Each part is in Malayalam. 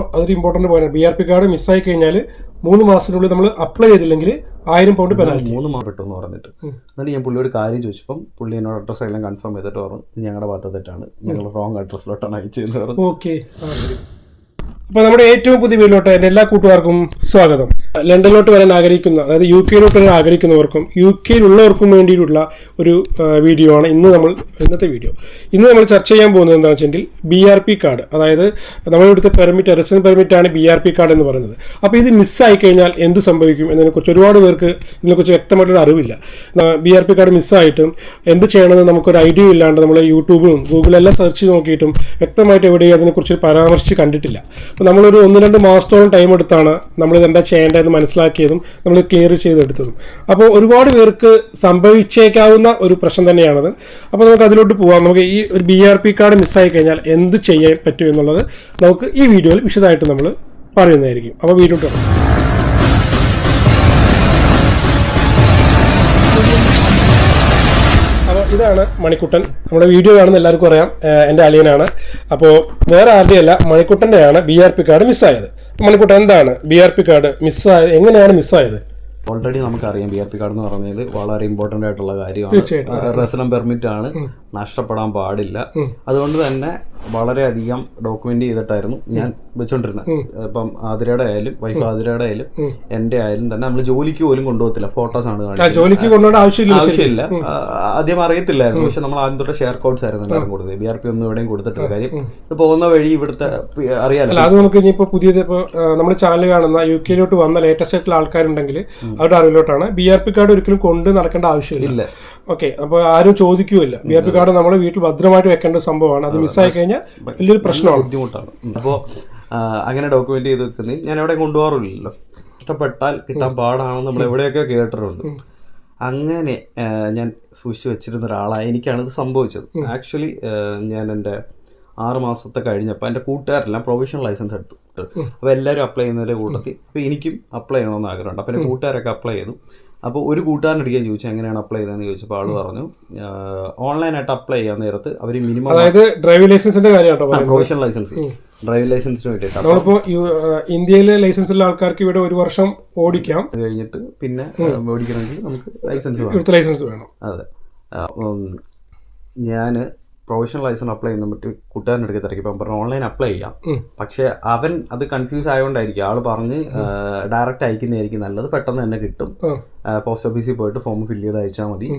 അതൊരു important point B R P card മിസ്സായി കഴിഞ്ഞാൽ മൂന്ന് മാസത്തിനുള്ളിൽ നമ്മൾ അപ്ലൈ ചെയ്തില്ലെങ്കിൽ ആയിരം പൗണ്ട് പെനാൽറ്റി മൂന്ന് മാസം പെട്ടു എന്ന് പറഞ്ഞിട്ട്. എന്നിട്ട് ഞാൻ പുള്ളിയോട് കാര്യം ചോദിച്ചപ്പം പുള്ളി എന്നോട് അഡ്രസ്സ് എല്ലാം കൺഫേം ചെയ്തിട്ട് പറഞ്ഞു. "ഇത് ഞങ്ങളുടെ ഭാഗത്ത് തെറ്റാണ്. ഞങ്ങൾ റോങ് അഡ്രസ്സിലോട്ടാണ് അയച്ചതെന്ന് പറഞ്ഞു. ഓക്കെ അപ്പോൾ നമ്മുടെ ഏറ്റവും പുതിയ വീട്ടിലോട്ട് എന്റെ എല്ലാ കൂട്ടുകാർക്കും സ്വാഗതം. ലണ്ടനിലോട്ട് വരാൻ ആഗ്രഹിക്കുന്ന അതായത് യു കെയിലോട്ട് വരാൻ ആഗ്രഹിക്കുന്നവർക്കും യു കെയിലുള്ളവർക്കും വേണ്ടിയിട്ടുള്ള ഒരു വീഡിയോ ആണ് ഇന്ന് നമ്മൾ ഇന്നത്തെ വീഡിയോ. ഇന്ന് നമ്മൾ ചർച്ച ചെയ്യാൻ പോകുന്നത് എന്താണെന്ന് വെച്ചിട്ടുണ്ടെങ്കിൽ ബി ആർ പി കാർഡ് അതായത് നമ്മുടെ ഇവിടുത്തെ പെർമിറ്റ് റെസിഡന്റ് പെർമിറ്റ് ആണ് ബി ആർ പി കാർഡ് എന്ന് പറയുന്നത്. അപ്പോൾ ഇത് മിസ്സായി കഴിഞ്ഞാൽ എന്ത് സംഭവിക്കും എന്നതിനെക്കുറിച്ച് ഒരുപാട് പേർക്ക് ഇതിനെക്കുറിച്ച് വ്യക്തമായിട്ടൊരു അറിവില്ല. ബി ആർ പി കാർഡ് മിസ്സായിട്ടും എന്ത് ചെയ്യണമെന്ന് നമുക്കൊരു ഐഡിയ ഇല്ലാണ്ട് നമ്മൾ യൂട്യൂബിലും ഗൂഗിളിലെല്ലാം സെർച്ച് നോക്കിയിട്ടും വ്യക്തമായിട്ട് എവിടെയും അതിനെക്കുറിച്ച് പരാമർശിച്ച് കണ്ടിട്ടില്ല. അപ്പോൾ നമ്മളൊരു ഒന്ന് രണ്ട് മാസത്തോളം ടൈം എടുത്താണ് നമ്മൾ എന്താ ചെയ്യേണ്ടതെന്ന് മനസ്സിലാക്കിയതും നമ്മൾ ക്ലിയർ ചെയ്തെടുത്തതും. അപ്പോൾ ഒരുപാട് പേർക്ക് സംഭവിച്ചേക്കാവുന്ന ഒരു പ്രശ്നം തന്നെയാണത്. അപ്പോൾ നമുക്ക് അതിലോട്ട് പോകാം നമുക്ക് ഈ ഒരു ബി ആർ പി കാർഡ് മിസ്സായി കഴിഞ്ഞാൽ എന്ത് ചെയ്യാൻ പറ്റും എന്നുള്ളത് നമുക്ക് ഈ വീഡിയോയിൽ വിശദമായിട്ട് നമ്മൾ പറയുന്നതായിരിക്കും. അപ്പോൾ വീട്ടിലോട്ട് ഇതാണ് മണിക്കുട്ടൻ. നമ്മുടെ വീഡിയോ കാണുന്ന എല്ലാവർക്കും അറിയാം. എന്റെ അലിയനാണ് അപ്പോൾ വേറെ ആരുടെയല്ല മണിക്കുട്ടന്റെയാണ് ബി ആർ പി കാർഡ് മിസ്സായത് മണിക്കുട്ടൻ എന്താണ് ബി ആർ പി കാർഡ് മിസ്സായത് എങ്ങനെയാണ് മിസ്സായത് ഓൾറെഡി നമുക്കറിയാം ബി ആർ പി കാർഡ് എന്ന് പറഞ്ഞത് വളരെ ഇമ്പോർട്ടന്റ് ആയിട്ടുള്ള കാര്യമാണ്. റെസിഡന്റ് പെർമിറ്റ് ആണ്. നഷ്ടപ്പെടാൻ പാടില്ല. അതുകൊണ്ട് തന്നെ വളരെയധികം ഡോക്യുമെന്റ് ചെയ്തിട്ടായിരുന്നു ഞാൻ വെച്ചോണ്ടിരുന്നത്. ഇപ്പം ആതിരയുടെ ആയാലും വൈഫ് ആതിരയുടെ ആയാലും എന്റെ ആയാലും തന്നെ നമ്മൾ ജോലിക്ക് പോലും കൊണ്ടുപോകത്തില്ല. ഫോട്ടോസ് ആണ് കാണിക്കുന്നത്. ജോലിക്ക് കൊണ്ടുപോകേണ്ട ആവശ്യമില്ല ആവശ്യമില്ല. ആദ്യം അറിയത്തില്ലായിരുന്നു. പക്ഷെ നമ്മൾ ആദ്യം തൊട്ട് ഷെയർ കോഡ്സ് ആയിരുന്നു എല്ലാവരും കൊടുത്തത്. ബി ആർ പി ഒന്നും എവിടെയും കൊടുത്തിട്ടില്ല. കാര്യം ഇത് പോകുന്ന വഴി ഇവിടുത്തെ അറിയാലോ. അത് നമുക്ക് ഇനിയിപ്പോൾ പുതിയത് ഇപ്പോൾ നമ്മുടെ ചാനൽ കാണുന്ന യു കെയിലോട്ട് വന്ന ലേറ്റസ്റ്റ് ആയിട്ടുള്ള ആൾക്കാരുണ്ടെങ്കിൽ അവരുടെ അറിവിലോട്ടാണ്. ബി ആർ പി കാർഡ് ഒരിക്കലും കൊണ്ട് നടക്കേണ്ട ആവശ്യമില്ല. ഓക്കെ അപ്പോൾ ആരും ചോദിക്കുകയില്ല ബി ആർ പി കാർഡ് നമ്മുടെ വീട്ടിൽ ഭദ്രമായിട്ട് വെക്കേണ്ട സംഭവമാണ്. അത് മിസ്സായി കഴിഞ്ഞാൽ വലിയൊരു പ്രശ്നമാണ്. ബുദ്ധിമുട്ടാണ്. അപ്പോൾ അങ്ങനെ ഡോക്യുമെന്റ് ചെയ്ത് വെക്കുന്നതും ഞാൻ എവിടെ കൊണ്ടുപോകാറില്ലല്ലോ. ഇഷ്ടപ്പെട്ടാൽ കിട്ടാൻ പാടാണെന്ന് നമ്മൾ എവിടെയൊക്കെ കേട്ടിട്ടുണ്ട്. അങ്ങനെ ഞാൻ സൂക്ഷിച്ചു വെച്ചിരുന്ന ഒരാളാണ് എനിക്കാണ് ഇത് സംഭവിച്ചത്. ആക്ച്വലി ഞാൻ എന്റെ ആറ് മാസത്തെ കഴിഞ്ഞപ്പോൾ എന്റെ കൂട്ടുകാരെല്ലാം പ്രൊവിഷണൽ ലൈസൻസ് എടുത്തു. അപ്പോൾ എല്ലാവരും അപ്ലൈ ചെയ്യുന്നതിന്റെ കൂട്ടത്തിൽ. അപ്പോൾ എനിക്കും അപ്ലൈ ചെയ്യണമെന്ന് ആഗ്രഹമുണ്ട്. അപ്പോൾ എന്റെ കൂട്ടുകാരൊക്കെ അപ്ലൈ ചെയ്തു അപ്പോൾ ഒരു കൂട്ടുകാരനടിക്കാൻ ചോദിച്ചു എങ്ങനെയാണ് അപ്ലൈ ചെയ്തതെന്ന്? ചോദിച്ചപ്പോൾ ആൾ പറഞ്ഞു ഓൺലൈനായിട്ട് അപ്ലൈ ചെയ്യാൻ നേരത്ത് അവർ മിനിമം അതായത് ഡ്രൈവിംഗ് ലൈസൻസിന്റെ കാര്യമാണ് പ്രൊഫഷണൽ ലൈസൻസ് ഡ്രൈവിംഗ് ലൈസൻസിന് വേണ്ടിയിട്ടാണ് നമ്മളിപ്പോ ഇന്ത്യയിലെ ലൈസൻസ് ഉള്ള ആൾക്കാർക്ക് ഇവിടെ ഒരു വർഷം ഓടിക്കാം. അത് കഴിഞ്ഞിട്ട് പിന്നെ ഓടിക്കണമെങ്കിൽ നമുക്ക് ലൈസൻസ് വേണം. ലൈസൻസ് വേണം. അതെ. ഞാൻ പ്രൊഫഷണൽ ലൈസൻസ് അപ്ലൈ ചെയ്യുന്ന പറ്റി കൂട്ടുകാരന്റെ അടുത്ത് തിരക്കി ഇപ്പം പറഞ്ഞു ഓൺലൈൻ അപ്ലൈ ചെയ്യാം. പക്ഷെ അവൻ അത് കൺഫ്യൂസ് ആയതുകൊണ്ടായിരിക്കും ആൾ പറഞ്ഞ് ഡയറക്റ്റ് അയക്കുന്നതായിരിക്കും നല്ലത്. പെട്ടെന്ന് തന്നെ കിട്ടും. പോസ്റ്റ് ഓഫീസിൽ പോയിട്ട് ഫോം ഫില്ല് ചെയ്ത് അയച്ചാൽ മതി.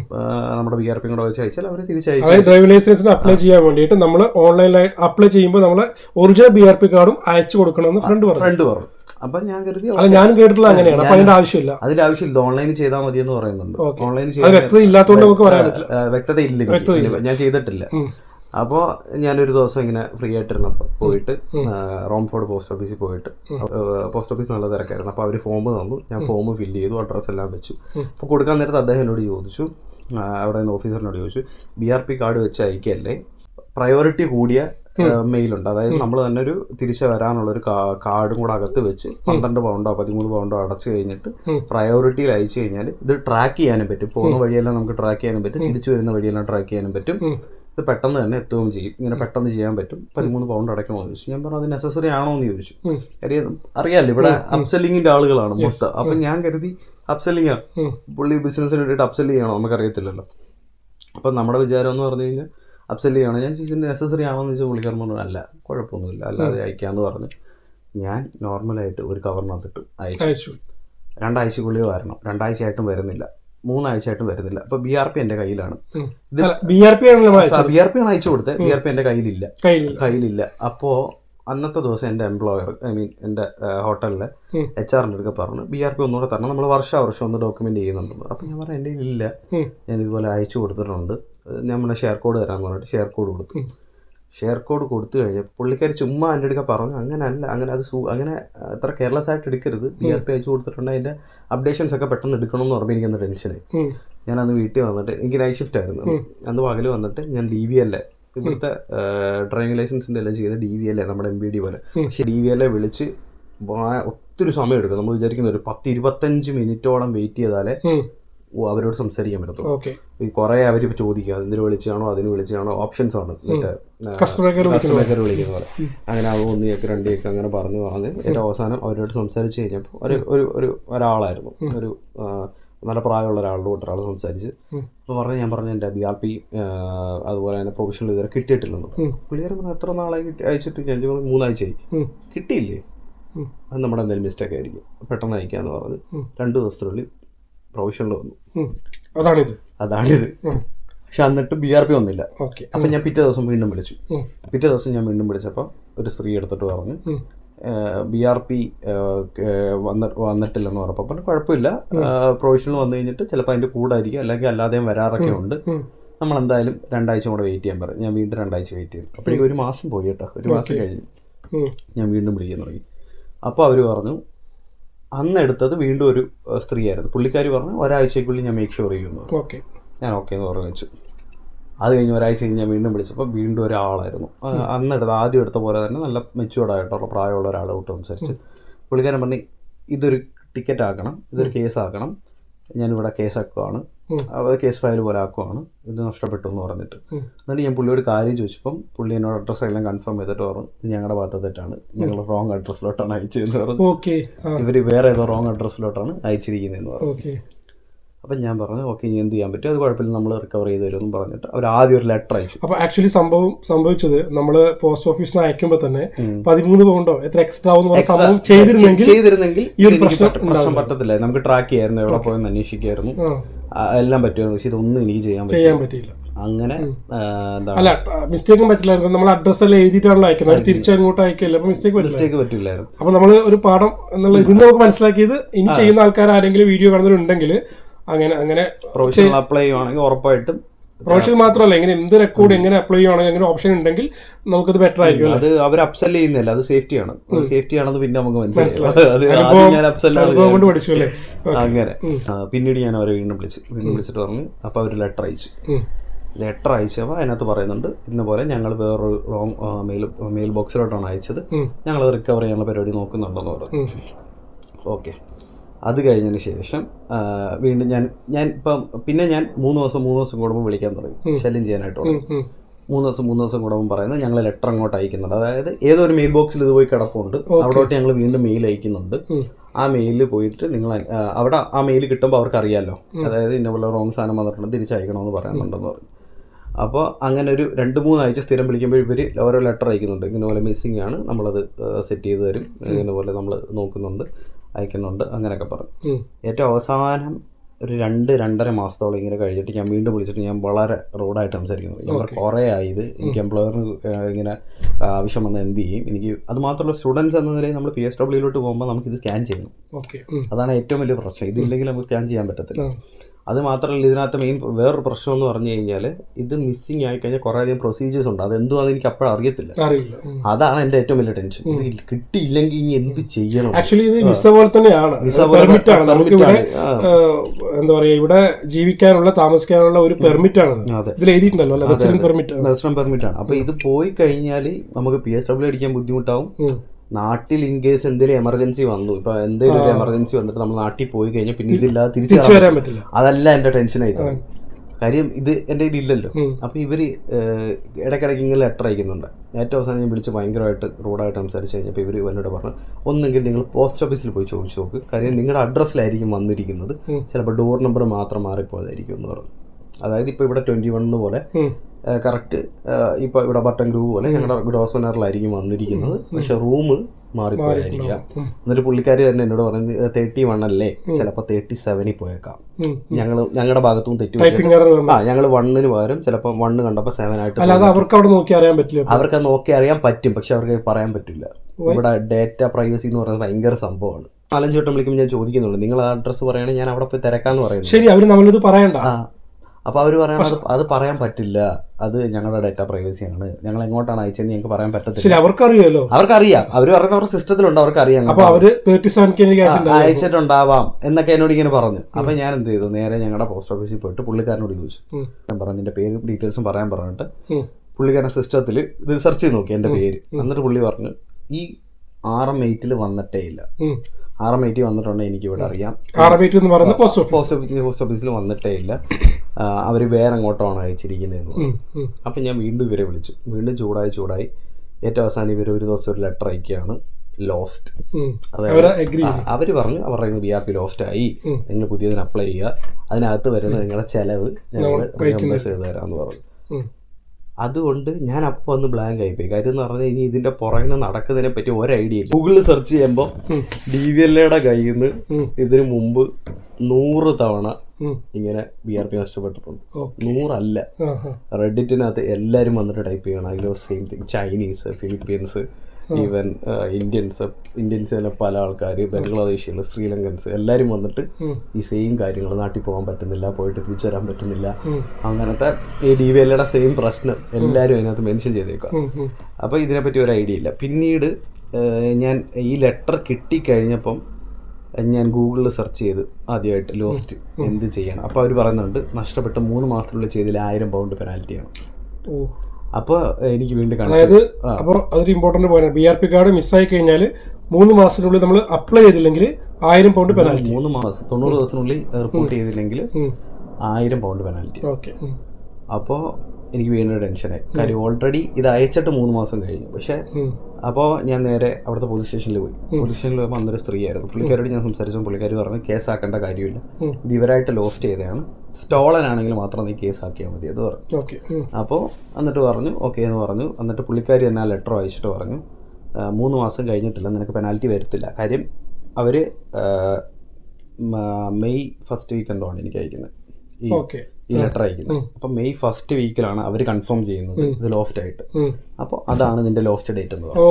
നമ്മുടെ ബി ആർ പി കൂടെ വെച്ച് അയച്ചാൽ അവർ തിരിച്ചയച്ചു ഡ്രൈവിംഗ് ലൈസൻസിന് അപ്ലൈ ചെയ്യാൻ വേണ്ടിയിട്ട് നമ്മൾ ഓൺലൈനിലായി അപ്ലൈ ചെയ്യുമ്പോൾ നമ്മൾ ഒറിജിനൽ ബി ആർ പി കാർഡും അയച്ചു കൊടുക്കണമെന്ന് ഫ്രണ്ട് പറഞ്ഞു. ഫ്രണ്ട് പറഞ്ഞു. അപ്പം ഞാൻ കരുതി അല്ല ഞാനും കേട്ടിട്ടുള്ള അങ്ങനെയാണ്. അപ്പൊ അതിന്റെ ആവശ്യമില്ല. അതിന്റെ ആവശ്യമില്ല. ഓൺലൈനിൽ ചെയ്താൽ മതി എന്ന് പറയുന്നുണ്ട് ഓൺലൈനിൽ വ്യക്തത ഇല്ലാത്തതുകൊണ്ട് നമുക്ക് പറയാൻ പറ്റില്ല. വ്യക്തത ഇല്ല ഞാൻ ചെയ്തിട്ടില്ല. അപ്പോൾ ഞാനൊരു ദിവസം ഇങ്ങനെ ഫ്രീ ആയിട്ടിരുന്നപ്പോൾ പോയിട്ട് റോംഫോർഡ് പോസ്റ്റ് ഓഫീസിൽ പോയിട്ട് പോസ്റ്റ് ഓഫീസ് നല്ല തിരക്കായിരുന്നു. അപ്പോൾ അവർ ഫോം തന്നു. ഞാൻ ഫോം ഫില്ല് ചെയ്തു അഡ്രസ് എല്ലാം വെച്ചു. അപ്പോൾ കൊടുക്കാൻ നേരത്ത് അദ്ദേഹം എന്നോട് ചോദിച്ചു. അവിടെ നിന്ന് ഓഫീസറിനോട് ചോദിച്ചു ബി ആർ പി കാർഡ് വെച്ച് അയക്കല്ലേ? പ്രയോറിറ്റി കൂടിയ മെയിലുണ്ട്. അതായത് നമ്മൾ തന്നെ ഒരു തിരിച്ചു വരാനുള്ള ഒരു കാർഡും കൂടെ അകത്ത് വെച്ച് പന്ത്രണ്ട് പൗണ്ടോ പതിമൂന്ന് പൗണ്ടോ അടച്ചു കഴിഞ്ഞിട്ട് പ്രയോറിറ്റിയിൽ അയച്ചു കഴിഞ്ഞാൽ ഇത് ട്രാക്ക് ചെയ്യാനും പറ്റും. പോകുന്ന വഴിയെല്ലാം നമുക്ക് ട്രാക്ക് ചെയ്യാനും പറ്റും. തിരിച്ചു വരുന്ന വഴിയെല്ലാം ട്രാക്ക് ചെയ്യാനും പറ്റും. ഇത് പെട്ടെന്ന് തന്നെ എത്തുകയും ചെയ്യും. ഇങ്ങനെ പെട്ടെന്ന് ചെയ്യാൻ പറ്റും. പതിമൂന്ന് പൗണ്ട് അടയ്ക്കണോ എന്ന് ചോദിച്ചു. ഞാൻ പറഞ്ഞു അത് നെസസറി ആണോ എന്ന് ചോദിച്ചു കാര്യം അറിയാലോ ഇവിടെ അപ്സെല്ലിങ്ങിന്റെ ആളുകളാണ് മൊത്തം. അപ്പൊ ഞാൻ കരുതി അപ്സെല്ലിംഗ് ആണ് പുള്ളി ബിസിനസ്സിന് വേണ്ടിയിട്ട് അപ്സെല്ല് ചെയ്യണോ? നമുക്കറിയത്തില്ലല്ലോ. അപ്പം നമ്മുടെ വിചാരം എന്ന് പറഞ്ഞു കഴിഞ്ഞാൽ അപ്സെല്ല് ചെയ്യണം. ഞാൻ ചേച്ചി നെസസറി ആണോ എന്ന് ചോദിച്ചാൽ പുള്ളിക്കാരൻ പറഞ്ഞു അല്ല കുഴപ്പമൊന്നുമില്ല. അല്ലാതെ അയക്കാമെന്ന് പറഞ്ഞു. ഞാൻ നോർമലായിട്ട് ഒരു കവറിനകത്തിട്ട് അയച്ചു. രണ്ടാഴ്ചക്കുള്ളിൽ വരണം. രണ്ടാഴ്ചയായിട്ടും വരുന്നില്ല. മൂന്നാഴ്ചയായിട്ടും വരുന്നില്ല. അപ്പോൾ ബി ആർ പി എന്റെ കയ്യിലാണ്. B R P B R P ആണ് അയച്ചു കൊടുത്തത്. ബി ആർ പി എന്റെ കയ്യിലില്ല. കയ്യിലില്ല. അപ്പോൾ അന്നത്തെ ദിവസം എന്റെ എംപ്ലോയർ ഐ മീൻ എന്റെ ഹോട്ടലിലെ. എച്ച് ആറിന്റെ അടുക്ക പറഞ്ഞു ബി ആർ പി ഒന്നുകൂടെ തരണം. നമ്മൾ വർഷാവർഷം ഒന്ന് ഡോക്യുമെന്റ് ചെയ്യുന്നുണ്ടെന്ന് പറഞ്ഞു. അപ്പോൾ ഞാൻ പറഞ്ഞു എന്റെ ഇല്ല ഞാൻ ഇതുപോലെ അയച്ചു കൊടുത്തിട്ടുണ്ട്. നമ്മുടെ ഷെയർ കോഡ് തരാമെന്ന് പറഞ്ഞിട്ട് ഷെയർ കോഡ് കൊടുത്തു. ഷെയർ കോഡ് കൊടുത്തു കഴിഞ്ഞാൽ പുള്ളിക്കാർ ചുമ്മാ എന്റെ അടുക്ക പറഞ്ഞു അങ്ങനെ അല്ല അങ്ങനെ അത് സു അങ്ങനെ അത്ര കെയർലെസ് ആയിട്ട് എടുക്കരുത്. ബി ആർ പി അയച്ചു കൊടുത്തിട്ടുണ്ട് അതിന്റെ അപ്ഡേഷൻസ് ഒക്കെ പെട്ടെന്ന് എടുക്കണം എന്ന് പറഞ്ഞു എനിക്കന്ന് ടെൻഷനായി. ഞാൻ അന്ന് വീട്ടിൽ വന്നിട്ട് എനിക്ക് നൈറ്റ് ഷിഫ്റ്റ് ആയിരുന്നു. അന്ന് പകൽ വന്നിട്ട് ഞാൻ ഡി വി എൽ ഇവിടുത്തെ ഡ്രൈവിംഗ് ലൈസൻസിന്റെ എല്ലാം ചെയ്യുന്നത് ഡി വി എൽ നമ്മുടെ എം ബി ഡി പോലെ. പക്ഷേ ഡി വി എൽ വിളിച്ച് ഒത്തിരി സമയം എടുക്കും. നമ്മൾ വിചാരിക്കുന്ന ഒരു പത്ത് ഇരുപത്തഞ്ച് മിനിറ്റോളം വെയിറ്റ് ചെയ്താലേ അവരോട് സംസാരിക്കാൻ പറ്റത്തുള്ളൂ. കുറെ ഈ കുറേ അവർ ചോദിക്കുക അതിന് വിളിച്ചാണോ അതിന് വിളിച്ചാണോ ഓപ്ഷൻസ് ആണ്. മറ്റേ കസ്റ്റമർ കെയർ വിളിക്കുന്ന പോലെ. അങ്ങനെ ആവും ഒന്ന് ഏക്കർ രണ്ട് ഏക്കർ അങ്ങനെ പറഞ്ഞു പറഞ്ഞ് ഏറ്റവും അവസാനം അവരോട് സംസാരിച്ച് കഴിഞ്ഞപ്പോൾ ഒരു ഒരു ഒരു ഒരാളായിരുന്നു. ഒരു നല്ല പ്രായമുള്ള ഒരാളുടെ കൂട്ടർ ഒരാൾ സംസാരിച്ച് അപ്പോൾ പറഞ്ഞു ഞാൻ പറഞ്ഞു എന്റെ ബി ആർ പി അതുപോലെ തന്നെ പ്രൊഫഷണൽ ഇതുവരെ കിട്ടിയിട്ടില്ലെന്ന് പുള്ളിക്കാരൻ പറഞ്ഞു എത്ര നാളായി കിട്ടി അയച്ചിട്ട്? ഞാൻ പറഞ്ഞു മൂന്നാഴ്ചയായി കിട്ടിയില്ലേ? അത് നമ്മുടെ എന്തെങ്കിലും മിസ്റ്റേക്ക് ആയിരിക്കും. പെട്ടെന്ന് അയക്കാന്ന് പറഞ്ഞു രണ്ട് ദിവസത്തിനുള്ളിൽ പ്രൊഫഷണൽ വന്നു. അതാണിത്. അതാണിത്. പക്ഷെ എന്നിട്ട് ബി ആർ പി വന്നില്ല. ഓക്കെ. അപ്പം ഞാൻ പിറ്റേ ദിവസം വീണ്ടും വിളിച്ചു. പിറ്റേ ദിവസം ഞാൻ വീണ്ടും വിളിച്ചപ്പോൾ ഒരു സ്ത്രീ എടുത്തിട്ട് പറഞ്ഞു ബി ആർ പി വന്നിട്ടില്ലെന്ന് പറഞ്ഞപ്പോൾ പറഞ്ഞു കുഴപ്പമില്ല. പ്രൊവിഷനിൽ വന്നു കഴിഞ്ഞിട്ട് ചിലപ്പോൾ അതിന്റെ കൂടായിരിക്കും അല്ലെങ്കിൽ അല്ലാതെയും വരാറൊക്കെ ഉണ്ട്. നമ്മൾ എന്തായാലും രണ്ടാഴ്ച കൂടെ വെയിറ്റ് ചെയ്യാൻ പറയും. ഞാൻ വീണ്ടും രണ്ടാഴ്ച വെയിറ്റ് ചെയ്തു. അപ്പോഴേക്കും ഒരു മാസം പോയി കേട്ടോ. ഒരു മാസം കഴിഞ്ഞു. ഞാൻ വീണ്ടും വിളിക്കാൻ തുടങ്ങി. അപ്പോൾ അവർ പറഞ്ഞു അന്ന് എടുത്തത് വീണ്ടും ഒരു സ്ത്രീയായിരുന്നു. പുള്ളിക്കാരി പറഞ്ഞു ഒരാഴ്ചക്കുള്ളിൽ ഞാൻ മേക്ക് ഷുവർ ചെയ്യുന്നു. ഓക്കെ ഞാൻ ഓക്കെ എന്ന് പറഞ്ഞു വെച്ചു. അത് കഴിഞ്ഞ് ഒരാഴ്ച കഴിഞ്ഞ് ഞാൻ വീണ്ടും വിളിച്ചപ്പോൾ വീണ്ടും ഒരാളായിരുന്നു. അന്നെടുത്ത അന്ന് എടുത്ത ആദ്യം എടുത്ത പോലെ തന്നെ നല്ല മെച്ചുവേർഡായിട്ടുള്ള പ്രായമുള്ള ഒരാളോട്ട് സംസാരിച്ച്. പുള്ളിക്കാരൻ പറഞ്ഞു ഇതൊരു ടിക്കറ്റ് ആക്കണം ഇതൊരു കേസ് ആക്കണം. ഞാനിവിടെ കേസ് ആക്കുവാണ്. അത് കേസ് ഫയൽ പോലെ ആക്കുവാണ് ഇത് നഷ്ടപ്പെട്ടു എന്ന് പറഞ്ഞിട്ട്. എന്നിട്ട് ഞാൻ പുള്ളിയോട് കാര്യം ചോദിച്ചപ്പം പുള്ളി എന്നോട് അഡ്രസ്സ് എല്ലാം കൺഫേം ചെയ്തിട്ട് പറഞ്ഞു ഇത് ഞങ്ങളുടെ ഭാഗത്ത് തെറ്റാണ്. ഞങ്ങൾ റോങ് അഡ്രസ്സിലോട്ടാണ് അയച്ചതെന്ന് പറഞ്ഞു. ഇവർ വേറെ ഏതോ റോങ് അഡ്രസ്സിലോട്ടാണ് അയച്ചിരിക്കുന്നതെന്ന് പറഞ്ഞു. അപ്പം ഞാൻ പറഞ്ഞു ഓക്കെ ഇനി എന്ത് ചെയ്യാൻ പറ്റും? അത് കുഴപ്പമില്ല നമ്മൾ റിക്കവർ ചെയ്ത് തരുമെന്ന് പറഞ്ഞിട്ട് അവർ ആദ്യം ഒരു ലെറ്റർ അയച്ചു. അപ്പോൾ ആക്ച്വലി സംഭവം സംഭവിച്ചത് നമ്മൾ പോസ്റ്റ് ഓഫീസിന് അയക്കുമ്പോൾ തന്നെ പതിമൂന്ന് പൗണ്ടോ? എത്ര എക്സ്ട്രാ സംഭവം ചെയ്തിരുന്നെങ്കിൽ ചെയ്തിരുന്നെങ്കിൽ ഈ ഒരു പ്രശ്നം പറ്റ- പ്രശ്നം പറ്റത്തില്ല. നമുക്ക് ട്രാക്ക് ചെയ്യായിരുന്നു എവിടെ പോയെന്ന് അന്വേഷിക്കായിരുന്നു. എല്ലാം പറ്റുമായിരുന്നു പക്ഷെ ഇതൊന്നും എനിക്ക് ചെയ്യാൻ ചെയ്യാൻ പറ്റിയില്ല. അങ്ങനെ അല്ല മിസ്റ്റേക്കും പറ്റില്ലായിരുന്നു. നമ്മൾ അഡ്രസ് എല്ലാം എഴുതിയിട്ടാണല്ലോ അയക്കുന്നത്. തിരിച്ചങ്ങോട്ട് അയക്കില്ല? അപ്പൊ മിസ്റ്റേക്ക് മിസ്റ്റേക്ക് പറ്റില്ലായിരുന്നു. അപ്പൊ നമ്മൾ ഒരു പാഠം എന്നുള്ള ഇതിന് നമുക്ക് മനസ്സിലാക്കിയത് ഇനി ചെയ്യുന്ന ആൾക്കാർ ആരെങ്കിലും വീഡിയോ കാണുന്നവരുണ്ടെങ്കിൽ അങ്ങനെ അങ്ങനെ പ്രൊഫഷണൽ അപ്ലൈ ചെയ്യുവാണെങ്കിൽ ഉറപ്പായിട്ടും പ്രൊഫഷണൽ മാത്രമല്ല ഇങ്ങനെ എന്ത് റെക്കോർഡ് എങ്ങനെ അപ്ലൈ ചെയ്യുവാണെങ്കിൽ അങ്ങനെ ഓപ്ഷൻ ഉണ്ടെങ്കിൽ നമുക്കത് ബെറ്റർ ആയിരിക്കും അത് അവർ അപ്സെൽ ചെയ്യുന്നില്ല അത് സേഫ്റ്റിയാണ് ആണ്. സേഫ്റ്റി ആണെന്ന് പിന്നെ നമുക്ക് മനസ്സിലായി. പഠിച്ചു അല്ലേ? അങ്ങനെ. പിന്നീട് ഞാൻ അവരെ വീണ്ടും വിളിച്ചു വീണ്ടും വിളിച്ചിട്ട് പറഞ്ഞു. അപ്പൊ അവർ ലെറ്റർ അയച്ചു. ലെറ്റർ അയച്ചപ്പോൾ അതിനകത്ത് പറയുന്നുണ്ട് ഇന്ന പോലെ ഞങ്ങൾ വേറൊരു റോങ് മെയിൽ മെയിൽ ബോക്സിലോട്ടാണ് അയച്ചത്. ഞങ്ങൾ റിക്കവർ ചെയ്യാനുള്ള പരിപാടി നോക്കുന്നുണ്ടെന്ന് പറഞ്ഞു. ഓക്കെ. അത് കഴിഞ്ഞതിന് ശേഷം വീണ്ടും ഞാൻ ഞാൻ ഇപ്പം പിന്നെ ഞാൻ മൂന്ന് ദിവസം മൂന്ന് ദിവസം കൂടുമ്പോൾ വിളിക്കാൻ തുടങ്ങി. ശല്യം ചെയ്യാനായിട്ട് തുടങ്ങി. മൂന്ന് ദിവസം മൂന്ന് ദിവസം കൂടുമ്പോൾ പറയുന്നത് ഞങ്ങൾ ലെറ്റർ അങ്ങോട്ട് അയക്കുന്നുണ്ട്. അതായത് ഏതോ ഒരു മെയിൽ ബോക്സിൽ ഇത് പോയി കിടപ്പുണ്ട് അവിടോട്ട് ഞങ്ങൾ വീണ്ടും മെയിൽ അയക്കുന്നുണ്ട്. ആ മെയിലിൽ പോയിട്ട് നിങ്ങൾ അവിടെ ആ മെയിൽ കിട്ടുമ്പോൾ അവർക്ക് അറിയാമല്ലോ അതായത് ഇന്ന പോലെ റോങ് സാധനം വന്നിട്ടുണ്ട് തിരിച്ചയക്കണമെന്ന് പറയുന്നുണ്ടെന്ന് പറഞ്ഞു. അപ്പോൾ അങ്ങനെ ഒരു രണ്ട് മൂന്നാഴ്ച സ്ഥിരം വിളിക്കുമ്പോൾ ഇവർ ഓരോ ലെറ്റർ അയക്കുന്നുണ്ട്. ഇങ്ങനെ പോലെ മിസ്സിങ് ആണ് നമ്മളത് സെറ്റ് ചെയ്ത് തരും. ഇങ്ങനെ പോലെ നമ്മൾ നോക്കുന്നുണ്ട്. അയക്കുന്നുണ്ട് അങ്ങനെയൊക്കെ പറഞ്ഞു. ഏറ്റവും അവസാനം ഒരു രണ്ട് രണ്ടര മാസത്തോളം ഇങ്ങനെ കഴിഞ്ഞിട്ട് ഞാൻ വീണ്ടും വിളിച്ചിട്ട് ഞാൻ വളരെ റോഡായിട്ട് സംസാരിക്കുന്നു. ഇവർ കുറേ ആയത്. എനിക്ക് എംപ്ലോയറിന് ഇങ്ങനെ ആവശ്യം വന്ന എന്ത് ചെയ്യും? എനിക്ക് അത് മാത്രമല്ല സ്റ്റുഡൻസ് എന്ന നിലയിൽ നമ്മൾ പി എസ് ഡബ്ല്യൂയിലോട്ട് പോകുമ്പോൾ ഇത് സ്കാൻ ചെയ്യണം ഓക്കെ. അതാണ് ഏറ്റവും വലിയ പ്രശ്നം. ഇതില്ലെങ്കിൽ നമുക്ക് സ്കാൻ ചെയ്യാൻ പറ്റത്തില്ല. അത് മാത്രമല്ല ഇതിനകത്ത് മെയിൻ വേറൊരു പ്രശ്നം എന്ന് പറഞ്ഞു കഴിഞ്ഞാൽ ഇത് മിസ്സിങ് ആയി കഴിഞ്ഞാൽ കുറേ അധികം പ്രൊസീജിയേഴ്സ് ഉണ്ട്. അത് എന്തുവാന്ന് എനിക്ക് അപ്പോഴും അറിയത്തില്ല. അതാണ് എന്റെ ഏറ്റവും വലിയ ടെൻഷൻ ഇത് കിട്ടിയില്ലെങ്കിൽ ഇനി എന്ത് ചെയ്യണം? ആക്ച്വലി ഇത് വിസ പോലെ തന്നെയാണ്. പെർമിറ്റ് ആണ്. നമുക്ക് ഇവിടെ ആണ്. എന്താ പറയാ ഇവിടെ ജീവിക്കാനുള്ള താമസിക്കാനുള്ള ഒരു പെർമിറ്റ് ആണ്. ഇതിൽ എഴുതിയിട്ടുണ്ടല്ലോ റെസിഡന്റ് പെർമിറ്റ് റെസിഡന്റ് പെർമിറ്റ് ആണ്. അപ്പോൾ ഇത് പോയി കഴിഞ്ഞാൽ നമുക്ക് പി എസ് ഡബ്ല്യു അടിക്കാൻ ബുദ്ധിമുട്ടാവും. നാട്ടിൽ ഇൻ കേസ് എന്തെങ്കിലും എമർജൻസി വന്നു. ഇപ്പൊ എന്തെങ്കിലും ഒരു എമർജൻസി വന്നിട്ട് നമ്മൾ നാട്ടിൽ പോയി കഴിഞ്ഞാൽ പിന്നെ ഇതില്ലാതെ തിരിച്ചു വരാൻ പറ്റില്ല. അതല്ല എന്റെ ടെൻഷൻ ആയിട്ട് കാര്യം ഇത് എന്റെ ഇതില്ലല്ലോ അപ്പോൾ ഇവർ ഇടയ്ക്കിടയ്ക്ക് ഇങ്ങനെ ലെറ്റർ അയക്കുന്നുണ്ട്. ഏറ്റവും അവസാനം ഞാൻ വിളിച്ച് ഭയങ്കരമായിട്ട് റോഡായിട്ട് സംസാരിച്ച് കഴിഞ്ഞപ്പോൾ ഇവർ എന്നോട് പറഞ്ഞു ഒന്നെങ്കിൽ നിങ്ങൾ പോസ്റ്റ് ഓഫീസിൽ പോയി ചോദിച്ചു നോക്ക്. കാര്യം നിങ്ങളുടെ അഡ്രസ്സിലായിരിക്കും വന്നിരിക്കുന്നത്. ചിലപ്പോൾ ഡോർ നമ്പർ മാത്രം മാറിപ്പോയതായിരിക്കും എന്ന് പറഞ്ഞു. അതായത് ഇപ്പോൾ ഇവിടെ ട്വന്റി വൺ പോലെ. കറക്റ്റ് ഇപ്പോൾ ഇവിടെ ബട്ടൺ ഗ്രൂ പോലെ ഞങ്ങളുടെ ഗ്രോസ്വനറിലായിരിക്കും വന്നിരിക്കുന്നത്. പക്ഷെ റൂം മാറിപ്പോയായിരിക്കാം. എന്നിട്ട് പുള്ളിക്കാരി തന്നെ എന്നോട് പറഞ്ഞത് തേർട്ടി വൺ അല്ലേ? ചിലപ്പോൾ തേർട്ടി സെവനിൽ പോയേക്കാം. ഞങ്ങൾ ഞങ്ങളുടെ ഭാഗത്തും തെറ്റി ആ ഞങ്ങൾ വണ്ണിന് പകരം ചിലപ്പോൾ വണ്ണ് കണ്ടപ്പോൾ സെവൻ ആയിട്ട് അവർക്ക് അവിടെ നോക്കി അറിയാൻ പറ്റില്ല അവർക്ക് നോക്കി അറിയാൻ പറ്റും പക്ഷെ അവർക്ക് പറയാൻ പറ്റില്ല. ഇവിടെ ഡേറ്റ പ്രൈവസി എന്ന് പറയുന്നത് ഭയങ്കര സംഭവമാണ്. നാലഞ്ച് വട്ടം വിളിക്കുമ്പോൾ ഞാൻ ചോദിക്കുന്നുള്ളൂ നിങ്ങൾ ആ അഡ്രസ്സ് പറയുകയാണെങ്കിൽ ഞാൻ അവിടെ പോയി തിരക്കാന്ന് പറയുന്നത് ശരി അവർ നമ്മളിത് പറയണ്ട. അപ്പോൾ അവർ പറയണത് അത് പറയാൻ പറ്റില്ല. അത് ഞങ്ങളുടെ ഡേറ്റ പ്രൈവസിയാണ്. ഞങ്ങൾ എങ്ങോട്ടാണ് അയച്ചതെന്ന് ഞങ്ങൾക്ക് പറയാൻ പറ്റത്തില്ല. അവർക്കറിയാലോ? അവർക്കറിയാം. അവർ പറയുന്ന അവരുടെ സിസ്റ്റത്തിലുണ്ട് അവർക്കറിയാം അപ്പൊ അവർ തേർട്ടി സെവൻ കെ ക്യാഷ് ഉണ്ട് അയച്ചിട്ടുണ്ടാവാം എന്നൊക്കെ എന്നോട് ഇങ്ങനെ പറഞ്ഞു. അപ്പൊ ഞാൻ എന്ത് ചെയ്തു? നേരെ ഞങ്ങളുടെ പോസ്റ്റ് ഓഫീസിൽ പോയിട്ട് പുള്ളിക്കാരനോട് ചോദിച്ചു. ഞാൻ പറഞ്ഞു നിന്റെ പേരും ഡീറ്റെയിൽസും പറയാൻ പറഞ്ഞിട്ട് പുള്ളിക്കാരൻ സിസ്റ്റത്തിൽ ഇത് സെർച്ച് ചെയ്ത് നോക്കി എന്റെ പേര്. എന്നിട്ട് പുള്ളി പറഞ്ഞു ഈ ആർ എം എയ്റ്റിൽ വന്നിട്ടേ ഇല്ല. ആർ എം ടി വന്നിട്ടുണ്ടെങ്കിൽ എനിക്ക് ഇവിടെ അറിയാം. ടി എന്ന് പറയുന്നത് പോസ്റ്റ് ഓഫീസ് പോസ്റ്റ് ഓഫീസിൽ പോസ്റ്റ് ഓഫീസിൽ വന്നിട്ടേ ഇല്ല. അവർ വേറെ അങ്ങോട്ടാണ് അയച്ചിരിക്കുന്നതെന്ന്. അപ്പം ഞാൻ വീണ്ടും ഇവരെ വിളിച്ചു. വീണ്ടും ചൂടായി ചൂടായി. ഏറ്റവും അവസാനം ഇവർ ഒരു ദിവസം ഒരു ലെറ്റർ അയക്കുകയാണ്. ലോസ്റ്റ്. അതായത് അവർ പറഞ്ഞു അവർ ബി ആർ പി ലോസ്റ്റ് ആയി. നിങ്ങൾ പുതിയതിന് അപ്ലൈ ചെയ്യുക. അതിനകത്ത് വരുന്ന നിങ്ങളുടെ ചെലവ് ഞങ്ങൾ ചെയ്തു ചെയ്ത് തരാമെന്ന് പറഞ്ഞു. അതുകൊണ്ട് ഞാൻ അപ്പോൾ ഒന്ന് ബ്ലാങ്ക് ആയിപ്പോയി. കാര്യം എന്ന് പറഞ്ഞാൽ ഇനി ഇതിന്റെ പുറകിന് നടക്കുന്നതിനെ പറ്റി ഒരു ഐഡിയ ഇല്ല. ഗൂഗിളിൽ സെർച്ച് ചെയ്യുമ്പോൾ ഡി വി എൽ എയുടെ കയ്യിൽ നിന്ന് ഇതിനു മുമ്പ് നൂറ് തവണ ഇങ്ങനെ ബി ആർ പി നഷ്ടപ്പെട്ടിട്ടുണ്ട്. നൂറല്ല. റെഡിറ്റിനകത്ത് എല്ലാവരും വന്നിട്ട് ടൈപ്പ് ചെയ്യണം. I low same thing Chinese Philippines even Indians ഇന്ത്യൻസിലെ പല ആൾക്കാർ ബംഗ്ലാദേശികൾ ശ്രീലങ്കൻസ് എല്ലാവരും വന്നിട്ട് ഈ സെയിം കാര്യങ്ങൾ നാട്ടിൽ പോകാൻ പറ്റുന്നില്ല പോയിട്ട് തിരിച്ചു വരാൻ പറ്റുന്നില്ല അങ്ങനത്തെ ഈ ഡി വി എല്ലയുടെ സെയിം പ്രശ്നം എല്ലാവരും അതിനകത്ത് മെൻഷൻ ചെയ്തേക്കാം. അപ്പോൾ ഇതിനെപ്പറ്റി ഒരു ഐഡിയ ഇല്ല. പിന്നീട് ഞാൻ ഈ ലെറ്റർ കിട്ടിക്കഴിഞ്ഞപ്പം ഞാൻ ഗൂഗിളിൽ സെർച്ച് ചെയ്ത് ആദ്യമായിട്ട് ലോസ്റ്റ് എന്ത് ചെയ്യണം. അപ്പോൾ അവർ പറയുന്നുണ്ട് നഷ്ടപ്പെട്ട മൂന്ന് മാസത്തിനുള്ളിൽ ചെയ്തതിൽ ആയിരം പൗണ്ട് പെനാൽറ്റിയാണ് ഓ. അപ്പോൾ എനിക്ക് വീണ്ടും അതായത് അപ്പോൾ അതൊരു important point B R P card മിസ്സായി കഴിഞ്ഞാൽ മൂന്ന് മാസത്തിനുള്ളിൽ നമ്മൾ അപ്ലൈ ചെയ്തില്ലെങ്കിൽ ആയിരം പൗണ്ട് പെനാൽറ്റി മൂന്ന് മാസം തൊണ്ണൂറ് ദിവസത്തിനുള്ളിൽ റിപ്പോർട്ട് ചെയ്തില്ലെങ്കിൽ ആയിരം പൗണ്ട് പെനാൽറ്റി ഓക്കെ അപ്പോ എനിക്ക് വീണ്ടും ടെൻഷനായി കാര്യം ഓൾറെഡി ഇത് അയച്ചിട്ട് മൂന്ന് മാസം കഴിഞ്ഞു. പക്ഷേ അപ്പോൾ ഞാൻ നേരെ അവിടുത്തെ പോലീസ് സ്റ്റേഷനിൽ പോയി. പോലീസ് സ്റ്റേഷനിൽ പോയപ്പോൾ അന്നൊരു സ്ത്രീയായിരുന്നു. പുള്ളിക്കാരോട് ഞാൻ സംസാരിച്ചപ്പോൾ പുള്ളിക്കാർ പറഞ്ഞു കേസാക്കേണ്ട കാര്യമില്ല. ഇത് ഇവരായിട്ട് ലോസ്റ്റ് ചെയ്തതാണ്. സ്റ്റോളൻ ആണെങ്കിൽ മാത്രം നീ കേസാക്കിയാൽ മതി. എന്ന് പറഞ്ഞു. ഓക്കെ അപ്പോൾ എന്നിട്ട് പറഞ്ഞു ഓക്കെ എന്ന് പറഞ്ഞു. എന്നിട്ട് പുള്ളിക്കാരി തന്നെ ആ ലെറ്റർ വായിച്ചിട്ട് പറഞ്ഞു മൂന്ന് മാസം കഴിഞ്ഞിട്ടില്ല. നിനക്ക് പെനാൽറ്റി വരത്തില്ല. കാര്യം അവർ മെയ് ഫസ്റ്റ് വീക്ക് എന്തോ ആണ് എനിക്ക് അയക്കുന്നത്? ഈ ഓക്കെ. ഈ ലെറ്റർ അയക്കുന്നത്. അപ്പൊ മെയ് ഫസ്റ്റ് വീക്കിലാണ് അവർ കൺഫേം ചെയ്യുന്നത് ഇത് ലോസ്റ്റ് ആയിട്ട്. അപ്പോൾ അതാണ് നിന്റെ ലോസ്റ്റ് ഡേറ്റ് എന്ന് പറയുന്നത്.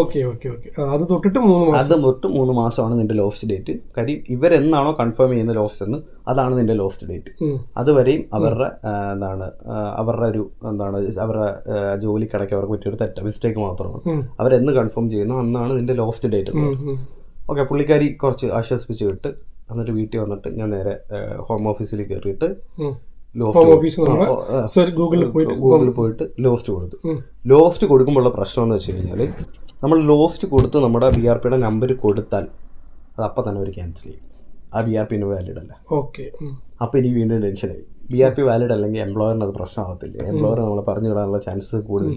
അത് തൊട്ടിട്ട് മൂന്ന് മാസം. അത് തൊട്ട് മൂന്ന് മാസമാണ് നിന്റെ ലോസ്റ്റ് ഡേറ്റ് കാര്യം ഇവരെന്നാണോ കൺഫേം ചെയ്യുന്ന ലോസ്റ്റ് എന്ന് അതാണ് നിന്റെ ലോസ്റ്റ് ഡേറ്റ്. അതുവരെയും അവരുടെ എന്താണ് അവരുടെ ഒരു എന്താണ് അവരുടെ ജോലി ജോലിക്കിടയ്ക്ക് അവർക്ക് പറ്റിയൊരു തെറ്റ മിസ്റ്റേക്ക് മാത്രമാണ്. അവരെന്ന് കൺഫേം ചെയ്യുന്നു അന്നാണ് നിന്റെ ലോസ്റ്റ് ഡേറ്റ് ഓക്കെ പുള്ളിക്കാരി കുറച്ച് ആശ്വസിപ്പിച്ച് വിട്ട് എന്നിട്ട് വീട്ടിൽ വന്നിട്ട് ഞാൻ നേരെ ഹോം ഓഫീസിൽ കയറിയിട്ട് ഹോം ഓഫീസ് ഗൂഗിളിൽ പോയിട്ട് ഗൂഗിളിൽ പോയിട്ട് ലോസ്റ്റ് കൊടുത്തു ലോസ്റ്റ് കൊടുക്കുമ്പോഴുള്ള പ്രശ്നം എന്ന് വെച്ച് കഴിഞ്ഞാൽ നമ്മൾ ലോസ്റ്റ് കൊടുത്ത് നമ്മുടെ ബി ആർ പിയുടെ നമ്പർ കൊടുത്താൽ അത് അപ്പം തന്നെ ഒരു ക്യാൻസൽ ചെയ്യും. ആ ബി ആർ പി വാലിഡ് അല്ല. ഓക്കെ അപ്പോൾ എനിക്ക് വീണ്ടും ടെൻഷനായി ബി ആർ പി വാലിഡ് അല്ലെങ്കിൽ എംപ്ലോയറിന് അത് പ്രശ്നമാകത്തില്ല എംപ്ലോയർ നമ്മളെ പറഞ്ഞു വിടാനുള്ള ചാൻസസ് കൂടുതൽ.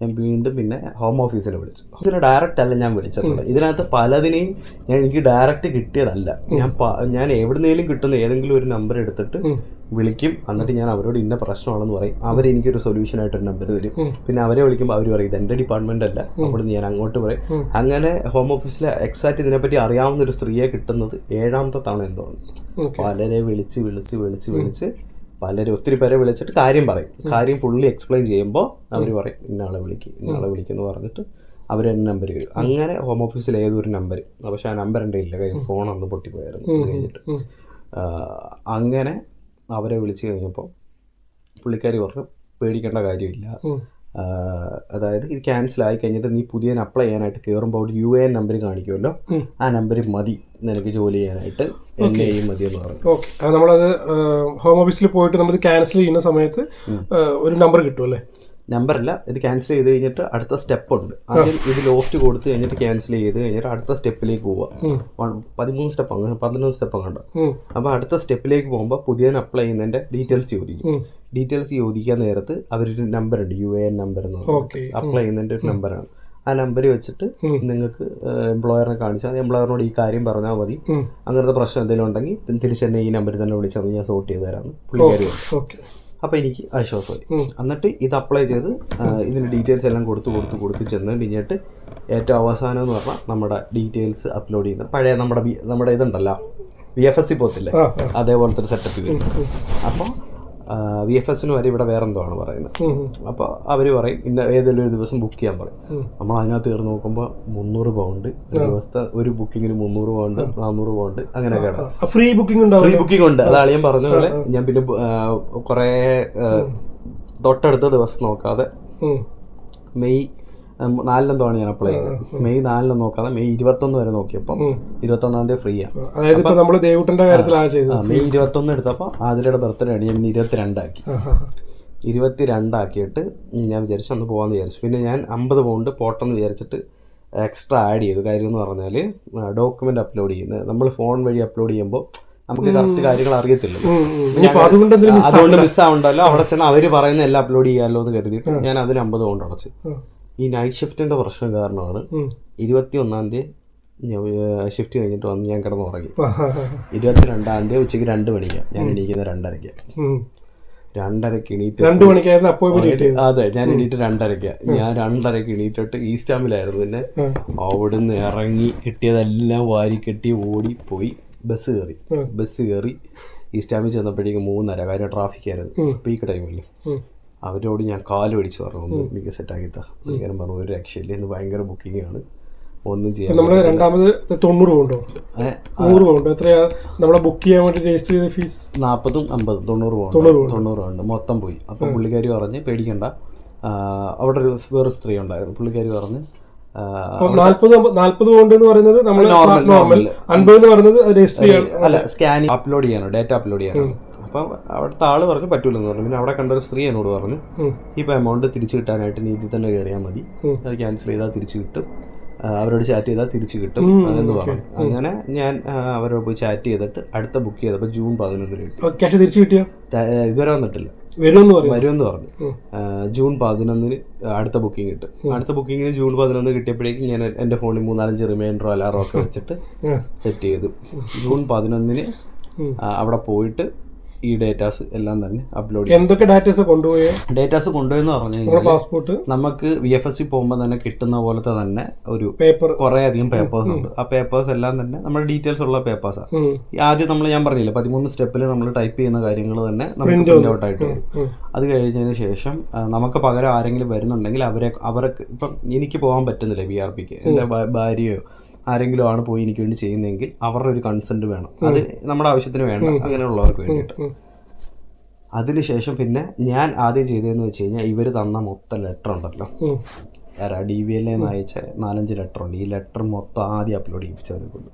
ഞാൻ വീണ്ടും പിന്നെ ഹോം ഓഫീസിൽ വിളിച്ചു. ഇതിന് ഡയറക്റ്റ് അല്ല ഞാൻ വിളിച്ചിട്ടുള്ളത്. ഇതിനകത്ത് പലതിനെയും ഞാൻ എനിക്ക് ഡയറക്റ്റ് കിട്ടിയതല്ല. ഞാൻ ഞാൻ എവിടുന്നേലും കിട്ടുന്ന ഏതെങ്കിലും ഒരു നമ്പർ എടുത്തിട്ട് വിളിക്കും. എന്നിട്ട് ഞാൻ അവരോട് ഇന്ന പ്രശ്നമാണെന്ന് പറയും. സൊല്യൂഷൻ ആയിട്ട് ഒരു നമ്പർ തരും. പിന്നെ അവരെ വിളിക്കുമ്പോൾ അവർ പറയും ഇത് എന്റെ ഡിപ്പാർട്ട്മെന്റ് അല്ല അവിടുന്ന് ഞാൻ അങ്ങോട്ട് പറയും. അങ്ങനെ ഹോം ഓഫീസിലെ എക്സാക്ട് ഇതിനെപ്പറ്റി അറിയാവുന്ന ഒരു സ്ത്രീയെ കിട്ടുന്നത് ഏഴാമത്തെ തവണ എന്തോ പലരെ വിളിച്ച് വിളിച്ച് വിളിച്ച് വിളിച്ച് പലരും ഒത്തിരി പേരെ വിളിച്ചിട്ട് കാര്യം പറയും. കാര്യം ഫുള്ളി എക്സ്പ്ലെയിൻ ചെയ്യുമ്പോൾ അവർ പറയും ഇന്നയാളെ വിളിക്കും ഇന്നയാളെ വിളിക്കുന്നു പറഞ്ഞിട്ട് അവർ എന്റെ നമ്പർ വരും അങ്ങനെ ഹോം ഓഫീസിൽ ഏതൊരു നമ്പർ പക്ഷെ ആ നമ്പർ എന്റെ ഇല്ല. കാര്യം ഫോൺ അന്ന് പൊട്ടിപ്പോയായിരുന്നു. അത് കഴിഞ്ഞിട്ട്. അങ്ങനെ അവരെ വിളിച്ചു കഴിഞ്ഞപ്പോൾ പുള്ളിക്കാരി പറഞ്ഞു പേടിക്കേണ്ട കാര്യമില്ല. അതായത് ഇത് ക്യാൻസൽ ആയി കഴിഞ്ഞിട്ട് നീ പുതിയ അപ്ലൈ ചെയ്യാനായിട്ട് കയറുമ്പോൾ ഒരു യു എ എൻ നമ്പർ കാണിക്കുമല്ലോ. ആ നമ്പർ മതി. നിനക്ക് ജോലി ചെയ്യാനായിട്ട് എന്നെയും മതി എന്ന് പറഞ്ഞു. ഓക്കെ അത് നമ്മളത് ഹോം ഓഫീസിൽ പോയിട്ട് നമ്മൾ ക്യാൻസൽ ചെയ്യുന്ന സമയത്ത് ഒരു നമ്പർ കിട്ടും അല്ലേ? നമ്പറല്ല ഇത് ക്യാൻസൽ ചെയ്ത് കഴിഞ്ഞിട്ട് അടുത്ത സ്റ്റെപ്പ് ഉണ്ട്. ആദ്യം ഇത് ലോസ്റ്റ് കൊടുത്ത് കഴിഞ്ഞിട്ട് ക്യാൻസൽ ചെയ്ത് കഴിഞ്ഞിട്ട് അടുത്ത സ്റ്റെപ്പിലേക്ക് പോവുക. പതിമൂന്ന് സ്റ്റെപ്പ് അങ്ങനെ പതിനൊന്ന് സ്റ്റെപ്പ് ഉം. അപ്പോൾ അടുത്ത സ്റ്റെപ്പിലേക്ക് പോകുമ്പോൾ പുതിയ അപ്ലൈ ചെയ്യുന്നതിന്റെ ഡീറ്റെയിൽസ് ചോദിക്കും. ഡീറ്റെയിൽസ് ചോദിക്കാൻ നേരത്ത് അവരൊരു നമ്പർ ഉണ്ട് യു എ എൻ നമ്പർ എന്ന് അപ്ലൈ ചെയ്യുന്നതിന്റെ ഒരു നമ്പറാണ് ആ നമ്പർ വെച്ചിട്ട് നിങ്ങൾക്ക് എംപ്ലോയറിനെ കാണിച്ചാൽ എംപ്ലോയറിനോട് ഈ കാര്യം പറഞ്ഞാൽ മതി. അങ്ങനത്തെ പ്രശ്നം എന്തെങ്കിലും ഉണ്ടെങ്കിൽ തിരിച്ചു എന്നെ ഈ നമ്പറിൽ തന്നെ വിളിച്ചാൽ മതി ഞാൻ സോർട്ട് ചെയ്ത് തരാമെന്ന് പുള്ളിക്കാരി അപ്പോൾ എനിക്ക് ആശ്വാസമായി എന്നിട്ട് ഇത് അപ്ലൈ ചെയ്ത് ഇതിന്റെ ഡീറ്റെയിൽസ് എല്ലാം കൊടുത്ത് കൊടുത്ത് കൊടുത്ത് ചെന്ന് കഴിഞ്ഞിട്ട് ഏറ്റവും അവസാനം എന്ന് പറഞ്ഞാൽ നമ്മുടെ ഡീറ്റെയിൽസ് അപ്ലോഡ് ചെയ്യുന്ന പഴയ നമ്മുടെ നമ്മുടെ ഇതുണ്ടല്ലോ. വി എഫ് എസ് സി പോകത്തില്ലേ? ആ, അതേപോലത്തെ ഒരു സെറ്റപ്പ് വരും. അപ്പോൾ വി എഫ് എസിന് വരെ ഇവിടെ വേറെ എന്തോ ആണ് പറയുന്നത്. അപ്പോൾ അവർ പറയും ഇന്ന ഏതെങ്കിലും ഒരു ദിവസം ബുക്ക് ചെയ്യാൻ പറയും. നമ്മൾ അതിനകത്ത് കയറി നോക്കുമ്പോൾ മുന്നൂറ് പൗണ്ട് ഒരു ദിവസത്തെ ഒരു ബുക്കിങ്ങിന് മുന്നൂറ് പൗണ്ട് നാനൂറ് പൗണ്ട് അങ്ങനെയൊക്കെ ഫ്രീ ബുക്കിംഗ് ഉണ്ട് ഫ്രീ ബുക്കിംഗ് ഉണ്ട്. അത് അളിയൻ പറഞ്ഞ പോലെ ഞാൻ പിന്നെ കുറേ തൊട്ടടുത്ത ദിവസം നോക്കാതെ. മെയ് ഉം, നാലിനെന്തോആണ് ഞാൻ അപ്ലൈ ചെയ്തത്. മെയ് നാലിലും നോക്കാതെ മെയ് ഇരുപത്തൊന്ന് വരെ നോക്കിയപ്പോൾ ഇരുപത്തൊന്നാം തീയതി ഫ്രീ ആണ് അതായത് ഇപ്പൊ നമ്മൾ കാര്യത്തിലാണ് ചെയ്തത്. മെയ് ഇരുപത്തൊന്ന് എടുത്തപ്പോൾ ആതിരയുടെ ബർത്ത്ഡേ ആണ്. ഞാൻ ഇരുപത്തിരണ്ടാക്കി. ഇരുപത്തിരണ്ടാക്കിയിട്ട് ഞാൻ വിചാരിച്ചു ഒന്ന് പോകാമെന്ന് വിചാരിച്ചു. പിന്നെ ഞാൻ അമ്പത് പോണ്ട് പോട്ടെന്ന് വിചാരിച്ചിട്ട് എക്സ്ട്രാ ആഡ് ചെയ്തു. കാര്യം എന്ന് പറഞ്ഞാൽ ഡോക്യുമെന്റ് അപ്ലോഡ് ചെയ്യുന്നത്. നമ്മൾ ഫോൺ വഴി അപ്ലോഡ് ചെയ്യുമ്പോൾ നമുക്ക് കറക്റ്റ് കാര്യങ്ങൾ അറിയത്തില്ല. അതുകൊണ്ട് എന്തെങ്കിലും മിസ് ആവണ്ടല്ലോ. അവിടെ ചെന്ന് അവർ പറയുന്ന എല്ലാം അപ്ലോഡ് ചെയ്യാമല്ലോ എന്ന് കരുതിയിട്ട് ഞാൻ അതിന് അമ്പത് പോണ്ട് അടച്ചു. ഈ നൈറ്റ് ഷിഫ്റ്റിന്റെ പ്രശ്നം കാരണമാണ്. ഇരുപത്തി ഒന്നാം തീയതി ഷിഫ്റ്റ് കഴിഞ്ഞിട്ട് വന്ന് ഞാൻ കിടന്ന് ഉറങ്ങി ഇരുപത്തി. ഇരുപത്തിരണ്ടാം തീയതി ഉച്ചയ്ക്ക് രണ്ട് മണിക്ക്. ഞാൻ എണീക്കുന്നത് രണ്ടരയ്ക്ക്. രണ്ടരക്ക് രണ്ടരയ്ക്ക് എണീറ്റ് രണ്ടു മണിക്കായിരുന്നു അപ്പോയിന്റ്മെന്റ് അതെ ഞാൻ എണീറ്റ് രണ്ടരയ്ക്ക്. ഞാൻ രണ്ടരയ്ക്ക് എണീറ്റിട്ട് ഈ സ്റ്റാമ്പിലായിരുന്നു പിന്നെ അവിടുന്ന് ഇറങ്ങി കിട്ടിയതെല്ലാം വാരി കെട്ടി ഓടി പോയി ബസ് കയറി ബസ് കയറി ഈ സ്റ്റാമ്പിൽ ചെന്നപ്പോഴേക്കും മൂന്നര കാര്യം ട്രാഫിക് ആയിരുന്നു. പീക്ക് ടൈമിൽ ഉം. അവരോട് ഞാൻ കാൽ പിടിച്ച് പറഞ്ഞു ഒന്ന് എനിക്ക് സെറ്റാക്കി തരാം. ഭയങ്കര പറഞ്ഞു ഒരു രക്ഷയില്ല ഇന്ന് ഭയങ്കര ബുക്കിംഗ് ആണ്. ഒന്നും ചെയ്യാം നമ്മൾ രണ്ടാമത് തൊണ്ണൂറ് പൗണ്ടോ നൂറ് പൗണ്ട് എത്രയാ? നമ്മളെ ബുക്ക് ചെയ്യാൻ വേണ്ടി രജിസ്റ്റർ ചെയ്ത ഫീസ് നാൽപ്പതും അമ്പതും തൊണ്ണൂറ് പൗണ്ട് തൊണ്ണൂറ് പൗണ്ട് മൊത്തം പോയി. അപ്പം പുള്ളിക്കാരി പറഞ്ഞ് പേടിക്കണ്ട. അവിടെ ഒരു വേറെ സ്ത്രീ ഉണ്ടായിരുന്നു. പുള്ളിക്കാരി പറഞ്ഞ് പൗണ്ട് എന്ന് പറയുന്നത് നമ്മൾ നോർമൽ അൻപത് എന്ന് പറയുന്നത് രജിസ്റ്റർ ചെയ്യാൻ അല്ല സ്കാനിങ് അപ്ലോഡ് ചെയ്യാനോ ഡേറ്റ അപ്ലോഡ് ചെയ്യാനോ അപ്പം അവിടുത്തെ ആൾ പറഞ്ഞു പറ്റൂലെന്ന് പറഞ്ഞു. പിന്നെ അവിടെ കണ്ട ഒരു സ്ത്രീ എന്നോട് പറഞ്ഞു. ഇപ്പം എമൗണ്ട് തിരിച്ചു കിട്ടാനായിട്ട് നീതി തന്നെ കയറിയാൽ മതി. അത് ക്യാൻസൽ ചെയ്താൽ തിരിച്ചു കിട്ടും. അവരോട് ചാറ്റ് ചെയ്താൽ തിരിച്ചു കിട്ടും. എന്ന് പറഞ്ഞു. അങ്ങനെ ഞാൻ അവരോട് പോയി ചാറ്റ് ചെയ്തിട്ട് അടുത്ത ബുക്ക് ചെയ്തപ്പോൾ ജൂൺ പതിനൊന്നിന് കിട്ടി തിരിച്ചു കിട്ടിയോ? ഇതുവരെ വന്നിട്ടില്ല. വരുമെന്ന് പറഞ്ഞു വരുമെന്ന് പറഞ്ഞു. ജൂൺ പതിനൊന്നിന് അടുത്ത ബുക്കിംഗ് കിട്ടും. അടുത്ത ബുക്കിങ്ങിന് ജൂൺ പതിനൊന്ന് കിട്ടിയപ്പോഴേക്കും ഞാൻ എന്റെ ഫോണിൽ മൂന്നാലഞ്ച് റിമൈൻഡറോ അലാറോ ഒക്കെ വെച്ചിട്ട് സെറ്റ് ചെയ്തു. ജൂൺ പതിനൊന്നിന് അവിടെ പോയിട്ട് ഈ ഡേറ്റാസ് എല്ലാം തന്നെ അപ്ലോഡ് ചെയ്യും. എന്തൊക്കെ ഡാറ്റാസ് കൊണ്ടുപോയി? ഡേറ്റാസ് കൊണ്ടുപോയെന്ന് പറഞ്ഞു കഴിഞ്ഞാൽ പാസ്പോർട്ട് നമുക്ക് വി എഫ് എസ് സി പോകുമ്പോൾ തന്നെ കിട്ടുന്ന പോലത്തെ തന്നെ ഒരു പേപ്പർ കുറേ അധികം പേപ്പേഴ്സ് ഉണ്ട്. ആ പേപ്പേഴ്സ് എല്ലാം തന്നെ നമ്മുടെ ഡീറ്റെയിൽസ് ഉള്ള പേപ്പേഴ്സാണ് ആദ്യം നമ്മൾ ഞാൻ പറഞ്ഞില്ല പതിമൂന്ന് സ്റ്റെപ്പിൽ നമ്മൾ ടൈപ്പ് ചെയ്യുന്ന കാര്യങ്ങൾ തന്നെ നമുക്ക് പ്രിന്റ് ഔട്ട് ആയിട്ട് വരും. അത് കഴിഞ്ഞതിന് ശേഷം നമുക്ക് പകരം ആരെങ്കിലും വരുന്നുണ്ടെങ്കിൽ അവരെ അവർക്ക് ഇപ്പം എനിക്ക് പോകാൻ പറ്റുന്നില്ല ബി ആർ പിക്ക് എന്റെ ഭാര്യയോ? ആരെങ്കിലും ആണ് പോയി എനിക്ക് വേണ്ടി ചെയ്യുന്നതെങ്കിൽ അവരുടെ ഒരു കൺസെന്റ് വേണം. അത് നമ്മുടെ ആവശ്യത്തിന് വേണം. അങ്ങനെയുള്ളവർക്ക് വേണ്ടിയിട്ട്. അതിനുശേഷം പിന്നെ ഞാൻ ആദ്യം ചെയ്തതെന്ന് വെച്ച് കഴിഞ്ഞാൽ ഇവർ തന്ന മൊത്തം ലെറ്റർ ഉണ്ടല്ലോ. ആരാ ഡി വി എൽ എന്ന് അയച്ച നാലഞ്ച് ലെറ്റർ ഉണ്ട്. ഈ ലെറ്റർ മൊത്തം ആദ്യം അപ്ലോഡ് ചെയ്യിപ്പിച്ചവരെ കൊണ്ട്.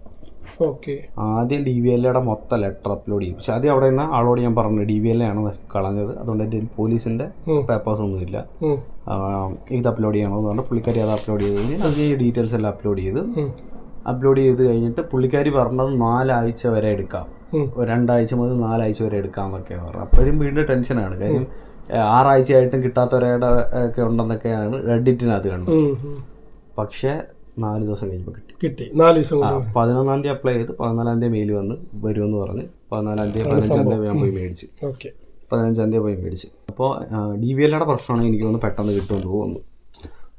ഓക്കെ. ആദ്യം ഡി വി എല്ലയുടെ മൊത്തം ലെറ്റർ അപ്ലോഡ് ചെയ്യിപ്പിച്ചു. ആദ്യം അവിടെ നിന്ന് ആളോട് ഞാൻ പറഞ്ഞു ഡി വി എൽ ആണ് കളഞ്ഞത്. അതുകൊണ്ട് എന്റെ പോലീസിന്റെ പേപ്പേഴ്സ് ഒന്നുമില്ല ഇത് അപ്ലോഡ് ചെയ്യണമെന്ന് പറഞ്ഞു. പുള്ളിക്കാരി അത് അപ്ലോഡ് ചെയ്ത് കഴിഞ്ഞാൽ അത് ഈ ഡീറ്റെയിൽസ് എല്ലാം അപ്ലോഡ് ചെയ്ത് അപ്ലോഡ് ചെയ്ത് കഴിഞ്ഞിട്ട് പുള്ളിക്കാരി പറഞ്ഞത് നാലാഴ്ച വരെ എടുക്കാം. രണ്ടാഴ്ച മുതൽ നാലാഴ്ച വരെ എടുക്കാം എന്നൊക്കെ പറഞ്ഞു അപ്പോഴും വീണ്ടും ടെൻഷനാണ്. കാര്യം ആറാഴ്ചയായിട്ടും കിട്ടാത്തവരുടെ ഒക്കെ ഉണ്ടെന്നൊക്കെയാണ് റെഡിറ്റിനകത്ത് കണ്ടത്. പക്ഷേ നാല് ദിവസം കഴിഞ്ഞപ്പോൾ കിട്ടി. കിട്ടി. നാല് ദിവസം പതിനൊന്നാം തീയതി അപ്ലൈ ചെയ്ത് പതിനാലാം തീയതി മെയിൽ വന്ന് വരുമെന്ന് പറഞ്ഞ് പതിനാലാം തീയതി പതിനഞ്ചാം തീയതി ഞാൻ പോയി മേടിച്ച്. ഓക്കെ. പതിനഞ്ചാം തീയതി പോയി മേടിച്ച്. അപ്പോൾ ഡി വി എല്ലാടെ പ്രശ്നമാണ് എനിക്ക് തോന്നുന്നു പെട്ടെന്ന് കിട്ടുമെന്ന് തോന്നുന്നു.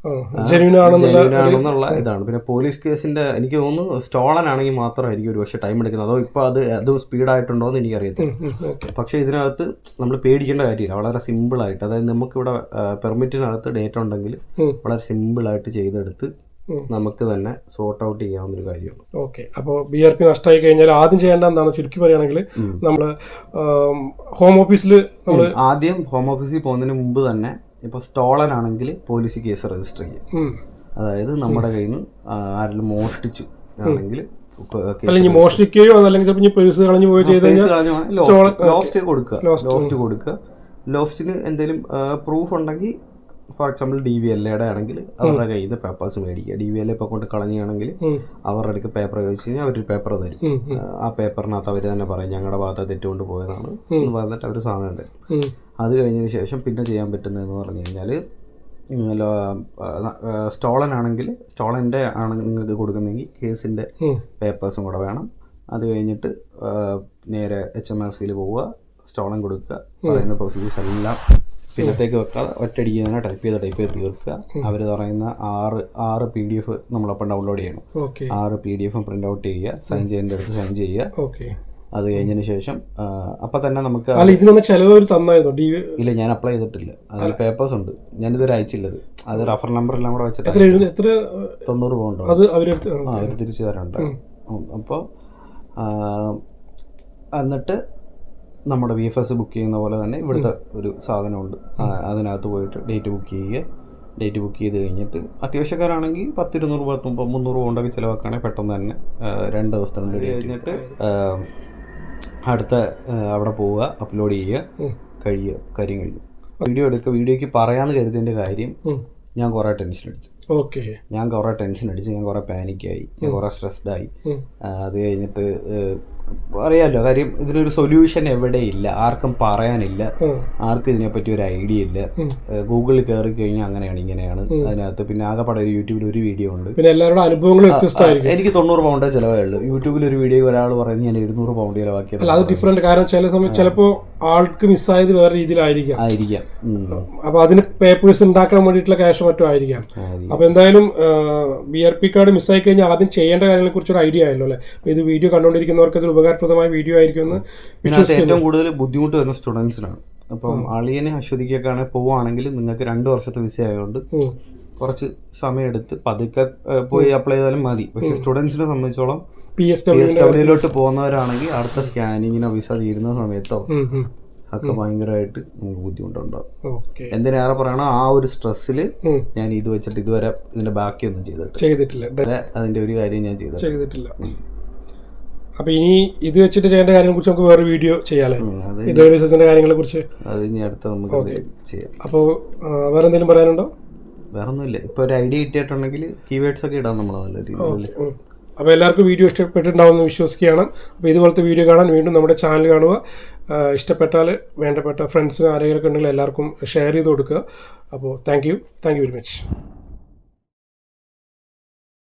ആണെന്നുള്ള ജനുവിനാണെന്നുള്ള ഇതാണ്. പിന്നെ പോലീസ് കേസിന്റെ എനിക്ക് തോന്നുന്നു സ്റ്റോളൻ ആണെങ്കിൽ മാത്രമായിരിക്കും ഒരു പക്ഷേ ടൈം എടുക്കുന്നത്. അതോ ഇപ്പൊ അത് അത് സ്പീഡായിട്ടുണ്ടോ എന്ന് എനിക്കറിയത്തില്ല പക്ഷേ ഇതിനകത്ത് നമ്മൾ പേടിക്കേണ്ട കാര്യമില്ല. വളരെ സിമ്പിൾ ആയിട്ട് അതായത് നമുക്ക് ഇവിടെ പെർമിറ്റിനകത്ത് ഡേറ്റ് ഉണ്ടെങ്കിൽ വളരെ സിമ്പിൾ ആയിട്ട് ചെയ്തെടുത്ത് നമുക്ക് തന്നെ സോർട്ട് ഔട്ട് ചെയ്യാവുന്ന ഒരു കാര്യമാണ്. ഓക്കെ. അപ്പോൾ ബി ആർ പി നഷ്ടമായി കഴിഞ്ഞാൽ ആദ്യം ചെയ്യേണ്ട എന്താണ് ചുരുക്കി പറയുകയാണെങ്കിൽ നമ്മൾ ഹോം ഓഫീസിൽ നമ്മൾ ആദ്യം ഹോം ഓഫീസിൽ പോകുന്നതിന് മുമ്പ് തന്നെ ഇപ്പോൾ സ്റ്റോളൻ ആണെങ്കിൽ പോലീസ് കേസ് രജിസ്റ്റർ ചെയ്യും. അതായത് നമ്മുടെ കയ്യിൽ നിന്ന് ആരെങ്കിലും മോഷ്ടിച്ചു ആണെങ്കിൽ അല്ലെങ്കിൽ മോഷ്ടിക്കുകയോ ചിലപ്പോൾ ഇനി പേഴ്സ് കളഞ്ഞു പോയോ ചെയ്ത് ലോസ്റ്റ് കൊടുക്കുക. ലോസ്റ്റ് കൊടുക്കുക. ലോസ്റ്റിന് എന്തെങ്കിലും പ്രൂഫ് ഉണ്ടെങ്കിൽ for example D V L എയുടെ ആണെങ്കിൽ അവരുടെ കയ്യിൽ നിന്ന് പേപ്പേഴ്സ് മേടിക്കുക. ഡി വി എൽ ഇപ്പോൾ കൊണ്ട് കളഞ്ഞാണെങ്കിൽ അവരുടെ അടുക്ക് പേപ്പർ ചോദിച്ചു കഴിഞ്ഞാൽ അവർ പേപ്പർ തരും. ആ, ആ പേപ്പറിനകത്ത് അവർ തന്നെ പറയും ഞങ്ങളുടെ ഭാഗത്ത് തെറ്റുകൊണ്ട് പോയതാണ്. എന്ന് പറഞ്ഞിട്ട് അവർ സാധനം തരും. അത് കഴിഞ്ഞതിന് ശേഷം പിന്നെ ചെയ്യാൻ പറ്റുന്നതെന്ന് പറഞ്ഞു കഴിഞ്ഞാൽ സ്റ്റോളൻ ആണെങ്കിൽ സ്റ്റോളന്റെ ആണ് നിങ്ങൾക്ക് കൊടുക്കുന്നെങ്കിൽ കേസിന്റെ പേപ്പേഴ്സും കൂടെ വേണം. അത് കഴിഞ്ഞിട്ട് നേരെ എച്ച് എം എസ് സിയിൽ പോവുക സ്റ്റോളൻ കൊടുക്കുക പറയുന്ന പ്രൊസീജിയേഴ്സ് എല്ലാം പിന്നത്തേക്ക് വെക്കാതെ ഒറ്റയടിക്ക് തന്നെ ടൈപ്പ് ചെയ്ത് ടൈപ്പ് ചെയ്ത് തീർക്കുക. അവർ പറയുന്ന ആറ് ആറ് പി ഡി എഫ് നമ്മളപ്പം ഡൗൺലോഡ് ചെയ്യണം. ആറ് പി ഡി എഫും പ്രിന്റ് ഔട്ട് ചെയ്യുക സൈൻ ചെയ്യേണ്ട അടുത്ത് സൈൻ ചെയ്യുക. ഓക്കെ. അത് കഴിഞ്ഞതിന് ശേഷം അപ്പം തന്നെ നമുക്ക് അല്ല ഇതിനൊന്ന് ചിലവ് ഒരു തന്നായിരുന്നു? ഡി ഇല്ല ഞാൻ അപ്ലൈ ചെയ്തിട്ടില്ല. അതിൽ പേപ്പേഴ്സ് ഉണ്ട്. ഞാനിതുവരെ അയച്ചില്ലത്. അത് റഫർ നമ്പർ എല്ലാം കൂടെ വെച്ചിട്ട് എത്ര തൊണ്ണൂറ് പൗണ്ടോ അത് അവർ ആ അവർ തിരിച്ചു തരണ്ട അപ്പോൾ എന്നിട്ട് നമ്മുടെ വി എഫ് എസ് ബുക്ക് ചെയ്യുന്ന പോലെ തന്നെ ഇവിടുത്തെ ഒരു സാധനമുണ്ട്. അതിനകത്ത് പോയിട്ട് ഡേറ്റ് ബുക്ക് ചെയ്യുക. ഡേറ്റ് ബുക്ക് ചെയ്ത് കഴിഞ്ഞിട്ട് അത്യാവശ്യക്കാരാണെങ്കിൽ പത്തിരുന്നൂറ് പത്ത് മുപ്പത് മുന്നൂറ് പൗണ്ടൊക്കെ ചിലവാക്കുകയാണെങ്കിൽ പെട്ടെന്ന് തന്നെ രണ്ട് ദിവസത്തിനുള്ളിൽ കഴിഞ്ഞിട്ട് അടുത്ത അവിടെ പോവുക അപ്ലോഡ് ചെയ്യുക കഴിയുക കാര്യം കഴിഞ്ഞു. വീഡിയോ എടുക്കുക വീഡിയോയ്ക്ക് പറയാമെന്ന് കരുതിയതിന്റെ കാര്യം ഞാൻ കുറേ ടെൻഷൻ അടിച്ചു. ഓക്കെ. ഞാൻ കുറേ ടെൻഷൻ അടിച്ച് ഞാൻ കുറേ പാനിക്കായി ഞാൻ കുറേ സ്ട്രെസ്ഡ് ആയി. ഉം. അത് കഴിഞ്ഞിട്ട് അറിയാലോ കാര്യം ഇതിനൊരു സൊല്യൂഷൻ എവിടെയില്ല ആർക്കും പറയാനില്ല. ആർക്കും ഇതിനെപ്പറ്റി ഒരു ഐഡിയ ഇല്ല. ഗൂഗിളിൽ കയറി കഴിഞ്ഞാൽ അങ്ങനെയാണ് ഇങ്ങനെയാണ് അതിനകത്ത്. പിന്നെ ആകെപ്പാടെ ഒരു യൂട്യൂബിൽ ഒരു വീഡിയോ ഉണ്ട്. പിന്നെ എല്ലാവരുടെ അനുഭവങ്ങളും വ്യത്യസ്തമായിരിക്കും. എനിക്ക് തൊണ്ണൂറ് പൗണ്ടേ ചിലവേ ഉള്ളൂ. യൂട്യൂബിൽ ഒരു വീഡിയോ ഒരാൾ പറയുന്നത് ഞാൻ എഴുന്നൂറ് പൗണ്ട് ചിലവാക്കിയത്. അത് ഡിഫറെന്റ് കാരണം ചില സമയത്ത് ചിലപ്പോൾ ആൾക്ക് മിസ്സായത് വേറെ രീതിയിലായിരിക്കാം. ആയിരിക്കാം. അപ്പൊ അതിന് പേപ്പേഴ്സ് ഉണ്ടാക്കാൻ വേണ്ടിയിട്ടുള്ള ക്യാഷ് മറ്റും ആയിരിക്കാം. അപ്പൊ എന്തായാലും ബി ആർ പി കാർഡ് മിസ്സായി കഴിഞ്ഞാൽ ആദ്യം ചെയ്യേണ്ട കാര്യങ്ങളെ കുറിച്ച് ഒരു ഐഡിയ ആയല്ലോ അല്ലേ? ഇത് വീഡിയോ കണ്ടുകൊണ്ടിരിക്കുന്നവർക്ക് ഉപകാരപ്രദമായ വീഡിയോ ആയിരിക്കും എന്ന് ഏറ്റവും കൂടുതൽ ബുദ്ധിമുട്ട് വരുന്ന സ്റ്റുഡൻസിനാണ്. അപ്പം അളിയനെ അശ്വതിക്കൊക്കെയാണ് പോവുകയാണെങ്കിൽ നിങ്ങൾക്ക് രണ്ട് വർഷത്തെ വിസ ആയതുകൊണ്ട് കുറച്ച് സമയമെടുത്ത് പതുക്കെ പോയി അപ്ലൈ ചെയ്താലും മതി. പക്ഷെ സ്റ്റുഡൻസിനെ സംബന്ധിച്ചോളം പി എസ് ഡബ്ല്യൂയിലോട്ട് പോകുന്നവരാണെങ്കിൽ അടുത്ത സ്കാനിങ്ങിനോ വിസ തീരുന്ന സമയത്തോ ഒക്കെ ഭയങ്കരമായിട്ട് നമുക്ക് ബുദ്ധിമുട്ടുണ്ടാവും എന്തിനേറെ പറയണോ ആ ഒരു സ്ട്രെസ്സിൽ ഞാൻ ഇത് വെച്ചിട്ട് ഇതുവരെ ഇതിന്റെ ബാക്കിയൊന്നും ചെയ്തിട്ടില്ല. അതിന്റെ ഒരു കാര്യം ഞാൻ ചെയ്തിട്ടില്ല. അപ്പൊ ഇനി ഇത് വെച്ചിട്ട് ചെയ്യേണ്ട കാര്യങ്ങളെ കുറിച്ച് നമുക്ക് വേറെ വീഡിയോ ചെയ്യാല്ലേ അത് കാര്യങ്ങളെ കുറിച്ച് അത് ഇനി അടുത്ത നമുക്ക് ചെയ്യാം. അപ്പോൾ വേറെ എന്തെങ്കിലും പറയാനുണ്ടോ? വേറെ ഒന്നുമില്ല ഇപ്പൊ ഒരു ഐഡിയ കിട്ടിയിട്ടുണ്ടെങ്കിൽ കീവേഡ്സ് ഒക്കെ ഇടാം നമ്മൾ നല്ല രീതിയിൽ. അപ്പോൾ എല്ലാവർക്കും വീഡിയോ ഇഷ്ടപ്പെട്ടിട്ടുണ്ടാവുമെന്ന് വിശ്വസിക്കുകയാണ്. അപ്പോൾ ഇതുപോലത്തെ വീഡിയോ കാണാൻ വീണ്ടും നമ്മുടെ ചാനൽ കാണുക. ഇഷ്ടപ്പെട്ടാൽ വേണ്ടപ്പെട്ട ഫ്രണ്ട്സിനും ആരെങ്കിലും ഉണ്ടെങ്കിൽ എല്ലാവർക്കും ഷെയർ ചെയ്ത് കൊടുക്കുക. അപ്പോൾ thank you thank you very much